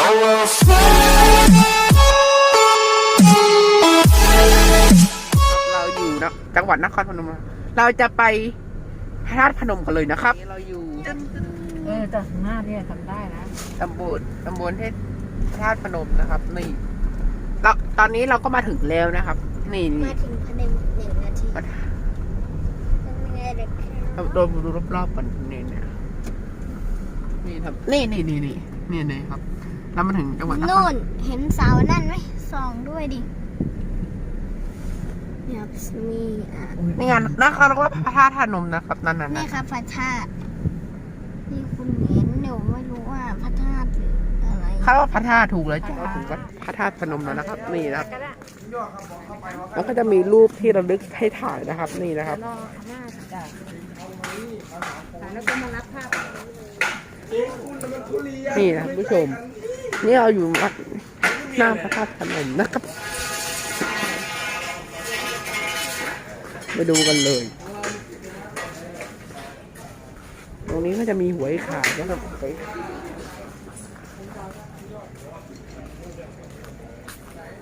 Go and fly. เราอยู่นะจังหวัดนครพนมนะเราจะไปพระธาตุพนมกันเลยนะครับ เราอยู่เออจากข้างหน้าเนี่ยทำได้นะตำบลตำบลเทศพระธาตุพนมนะครับนี่เราตอนนี้เราก็มาถึงแล้วนะครับ นี่มานี่ถึงภายในหนึ่งนาทีมายังไงเด็กเราเราดูรอบๆก่อนนี่เนี่ยนี่ครับ นี่นี่นี่นี่นี่นี่ครับ เรามาถึงจังหวัดนครนู่นเห็นเสานั่นไหมส่องด้วยดิเนี่ยมีอะนี่งานนครว่าพระธาตุพนมนะครับนั่นน่ะนี่นะครับพระธาตุนี่คุณเห็นเดี๋ยวไม่รู้ว่าพระธาตุหรืออะไรเขาว่าพระธาตุถูกแล้วจ้าถึงวัดพระธาตุพนมแล้วนะครับ นี่นะครับแล้วก็จะมีรูปที่ระลึกให้ถ่ายนะครับ นี่นะครับ รอข้างหน้าจ้ะแล้วก็มารับภาพนี่นะคุณผู้ชม นี่เราอยู่วัดหน้าพระธาตุพนมนะครับ ไปดูกันเลย ตรงนี้ก็จะมีหวยขายนะครับ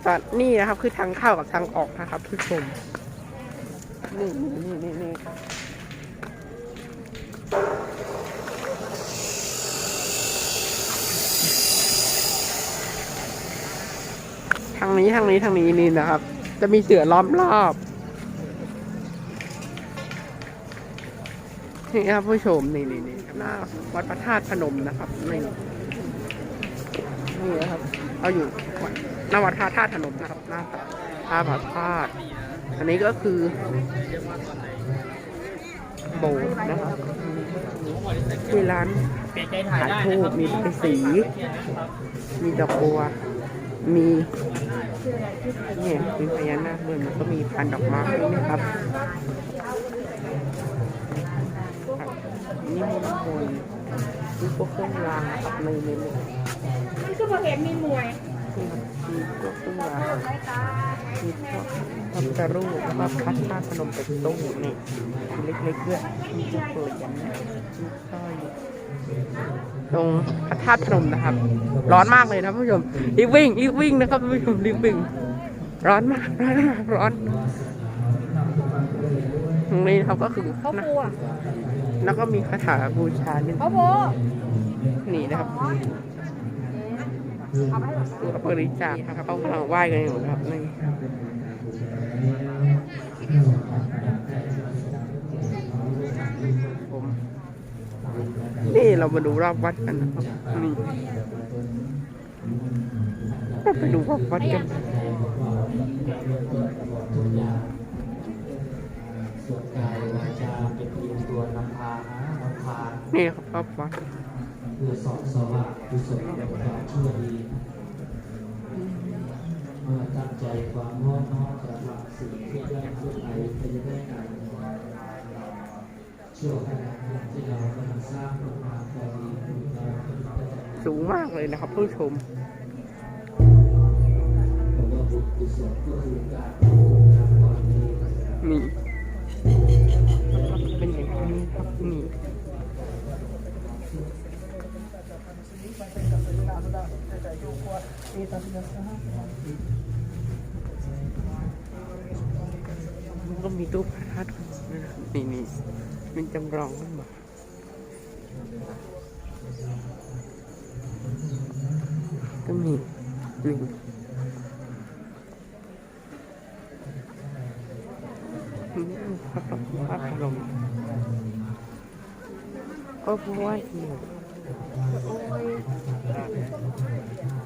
ตอนนี่นะครับคือทางเข้ากับทางออกนะครับผู้ชมนี่นี่นี่นี่ทางนี้ทางนี้ทางนี้นี่นะครับ จะมีเสือล้อมรอบนี่ครับผู้ชมนี่นี่นี่หน้าวัดพระธาตุพนมนะครับนี่นี่นะครับ เอาอยู่หน้าวัดพระธาตุพนมนะครับ หน้าพระพระธาตุอันนี้ก็คือโบสถ์นะครับที่ร้านขายทูบมีสี มีดอกบัว มี นี่ยมีพญานาคด้วยมันก็มีพันดอกไม้นะครับนี่มงคลนี่พวกเครื่องรางนะครับในในในนี่คือพอเห็นมีมวยนี่ครับมีพวกเครื่องราง มีพวกพระพุทธรูปแล้วก็พระธาตุพนมเป็นตู้นี่มีเล็กๆด้วยมีพวกเหรียญมีสร้อยตรงพระธาตุพนมนะครับ ร้อนมากเลยนะผู้ชมรีบวิ่งรีบวิ่งนะครับผู้ชมรีบวิ่ง ร้อนมากร้อนมากร้อนตรงนี้นะครับก็คือเขาปูอะแล้วก็มีคาถาบูชานี่เขาปูนี่นะครับ คือเขาบริจาคนะครับเขากำลังไหว้กันอยู่นะครับนี่ผมนี่เรามาดูรอบวัดกันนะครับนี่เราไปดูรอบวัดกันส่วนกายวาจาเป็นเพียงตัวนำพาหานำพานี่ครับรอบวัด เพื่อสอบสว่างกุศลและความชั่วดีเมื่อตั้งใจความน้อมน้อมสำหรับสิ่งที่ได้พูดไปไปจะได้ไกลชั่วขณะนั้นที่เรากำลังสร้างผลงานพอดีคุณเราพสูงมากเลยนะครับผู้ชม มันก็มีตู้พระธาตุนะครับนี่นี่เป็นจำลองขึ้นมาก็มีนี่พระพระพระลมก็เพราะว่าอยู่วนหนึ่ง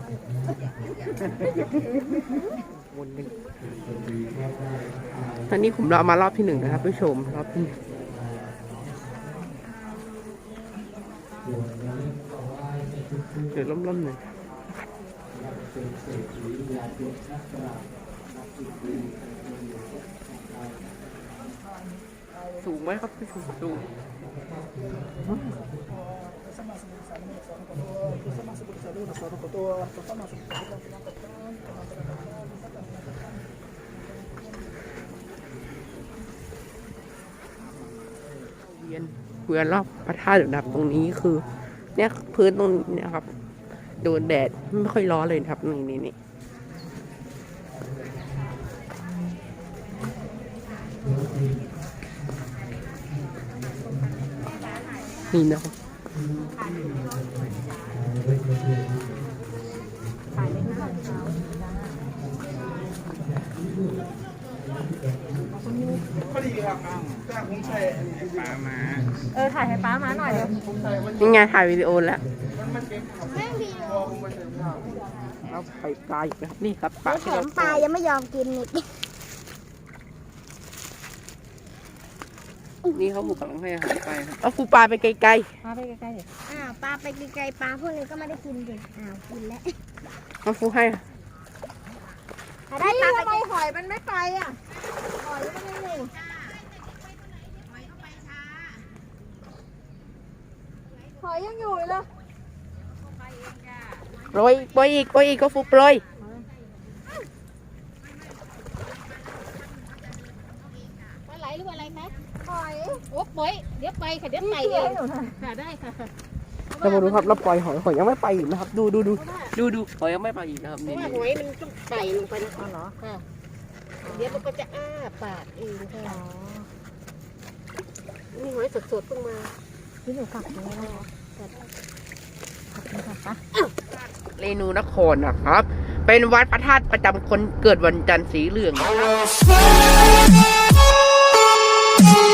ตอนนี้ผมเรามารอบที่หนึ่งนะครับผู้ชมรอบที่หนึ่งเดี๋ยวล้มๆหน่อย สูงไหมครับผู้ชมสูงเวียนเวียนรอบพระธาตุอยู่นะครับตรงนี้คือ เนี่ยพื้นตรงนี้นะครับ โดนแดดไม่ค่อยร้อนเลยครับนี่นี่นี่ นี่นะครับเออถ่ายให้ป้ามาหน่อยเดี๋ยวนี่ไงถ่ายวิดีโอแล้วเอาไปปลาอีกนะครับนี่ครับปลาแถที่เรามปลายังไม่ยอมกินอีก นี่เขาผูกกำลังให้อาหารไปครับเอาฟูปลาไปไกลมาไปใกล้ๆเดี๋ยวอ้าวปลาไปไกลๆปลาพวกนี้ก็ไม่ได้กินดิอ้าวกินแล้วๆเอาฟูให้ถ้าได้ปลาทำไปไมหอยมันไม่ไปอะหอยก็ไม่มีหอยยังอยู่เลยโปรยโปรยอีกโปรยอีกก็ฟูโปรยปลาไหลหรือว่าอะไรคะหอย โอ้ปล่อยเดี๋ยวไปค่ะเดี๋ยวไปเองค่ะได้ค่ะเรามาดูครับเราปล่อยหอยหอยยังไม่ไปอีกนะครับ ดูดูดูดูดูหอยยังไม่ไปอีกนะครับเพนี่ราะว่าหอยมันต้องไต่ลงไปนะคะเหรอค่ะเดี๋ยวมันก็จะอ้าปากเองค่ะนี่หอยสดๆเพิ่งมาพี่หนูฝักเลยนะขอบคุณค่ะป้าเรนูนครนะครับ เป็นวัดพระธาตุประจำคนเกิดวันจันทร์สีเหลือง Sweat.